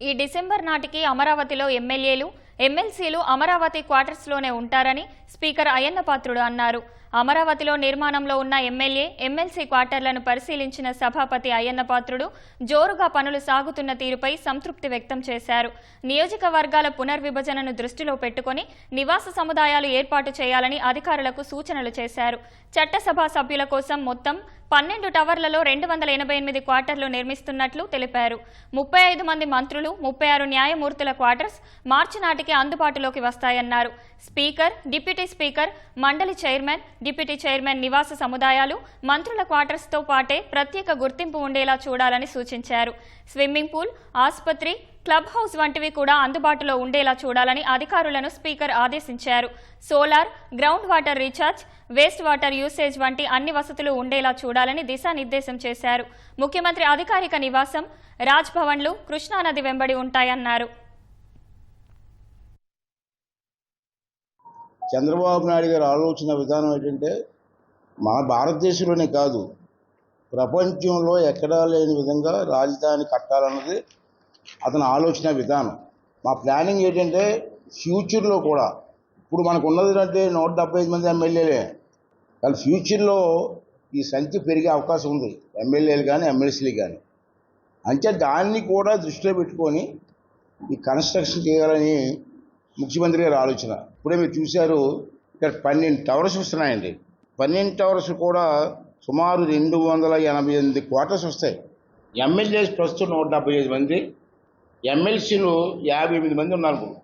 ఈ డిసెంబర్ నాటికి అమరావతిలో ఎమ్మెల్యేలు ఎమ్మెల్సీలు అమరావతి క్వార్టర్స్లోనే ఉంటారని స్పీకర్ అయ్యన్నపాత్రుడు అన్నారు. అమరావతిలో నిర్మాణంలో ఉన్న ఎమ్మెల్యే ఎమ్మెల్సీ క్వార్టర్లను పరిశీలించిన సభాపతి అయ్యన్న పాత్రుడు జోరుగా పనులు సాగుతున్న తీరుపై సంతృప్తి వ్యక్తం చేశారు. నియోజకవర్గాల పునర్విభజనను దృష్టిలో పెట్టుకొని నివాస సముదాయాలు ఏర్పాటు చేయాలని అధికారులకు సూచనలు చేశారు. చట్టసభ సభ్యుల కోసం మొత్తం పన్నెండు టవర్లలో రెండు వందల ఎనభై ఎనిమిది క్వార్టర్లు నిర్మిస్తున్నట్లు తెలిపారు. ముప్పై ఐదు మంది మంత్రులు ముప్పై ఆరు న్యాయమూర్తుల క్వార్టర్స్ మార్చి నాటికి అందుబాటులోకి వస్తాయన్నారు. స్పీకర్ డిప్యూటీ స్పీకర్ మండలి చైర్మన్ డిప్యూటీ చైర్మన్ నివాస సముదాయాలు మంత్రుల క్వార్టర్స్తో పాటే ప్రత్యేక గుర్తింపు ఉండేలా చూడాలని సూచించారు. స్విమ్మింగ్ పూల్ ఆసుపత్రి క్లబ్ హౌస్ వంటివి కూడా అందుబాటులో ఉండేలా చూడాలని అధికారులను స్పీకర్ ఆదేశించారు. Solar ground water recharge waste water usage వంటి అన్ని వసతులు ఉండేలా చూడాలని దిశానిర్దేశం చేశారు. ముఖ్యమంత్రి అధికారిక నివాసం రాజ్ భవన్లు కృష్ణానది వెంబడి ఉంటాయన్నారు. చంద్రబాబు నాయుడు గారు ఆలోచన విధానం ఏంటంటే మన భారతదేశంలోనే కాదు ప్రపంచంలో ఎక్కడా లేని విధంగా రాజధాని కట్టాలన్నది అతని ఆలోచన విధానం. మా ప్లానింగ్ ఏంటంటే ఫ్యూచర్లో కూడా ఇప్పుడు మనకు ఉన్నది అంటే నూట డెబ్బై ఐదు మంది ఎమ్మెల్యేలే కానీ ఫ్యూచర్లో ఈ సంఖ్య పెరిగే అవకాశం ఉంది. ఎమ్మెల్యేలు కానీ ఎమ్మెల్సీలు కానీ అంటే దాన్ని కూడా దృష్టిలో పెట్టుకొని ఈ కన్స్ట్రక్షన్ చేయాలని ముఖ్యమంత్రి గారి ఆలోచన. ఇప్పుడే మీరు చూశారు ఇక్కడ పన్నెండు టవర్స్ వస్తున్నాయండి. పన్నెండు టవర్స్ కూడా సుమారు రెండు వందల ఎనభై ఎనిమిది క్వార్టర్స్ వస్తాయి. ఎమ్మెల్యేస్ ప్రస్తుతం నూట డెబ్బై ఐదు మంది ఎమ్మెల్సీలు యాభై ఎనిమిది మంది ఉన్నారు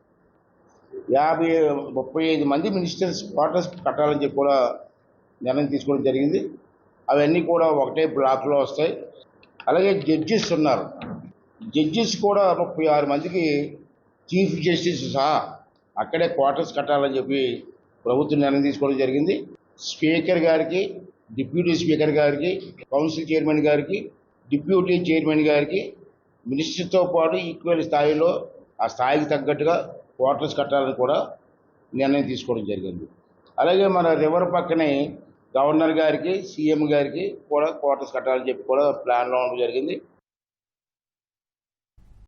యాభై ముప్పై ఐదు మంది మినిస్టర్స్ క్వార్టర్స్ కట్టాలని చెప్పి కూడా నిర్ణయం తీసుకోవడం జరిగింది. అవన్నీ కూడా ఒకటే బ్లాక్లో వస్తాయి. అలాగే జడ్జెస్ ఉన్నారు. జడ్జెస్ కూడా ముప్పై ఆరు మందికి చీఫ్ జస్టిస్ సహా అక్కడే క్వార్టర్స్ కట్టాలని చెప్పి ప్రభుత్వం నిర్ణయం తీసుకోవడం జరిగింది. స్పీకర్ గారికి డిప్యూటీ స్పీకర్ గారికి కౌన్సిల్ చైర్మన్ గారికి డిప్యూటీ చైర్మన్ గారికి మినిస్టర్తో పాటు ఈక్వల్ స్థాయిలో ఆ స్థాయికి తగ్గట్టుగా క్వార్టర్స్ కట్టాలని కూడా నిర్ణయం తీసుకోవడం జరిగింది. అలాగే మన రివర్ పక్కనే గవర్నర్ గారికి సీఎం గారికి కూడా క్వార్టర్స్ కట్టాలని చెప్పి కూడా ప్లాన్లో ఉండడం జరిగింది.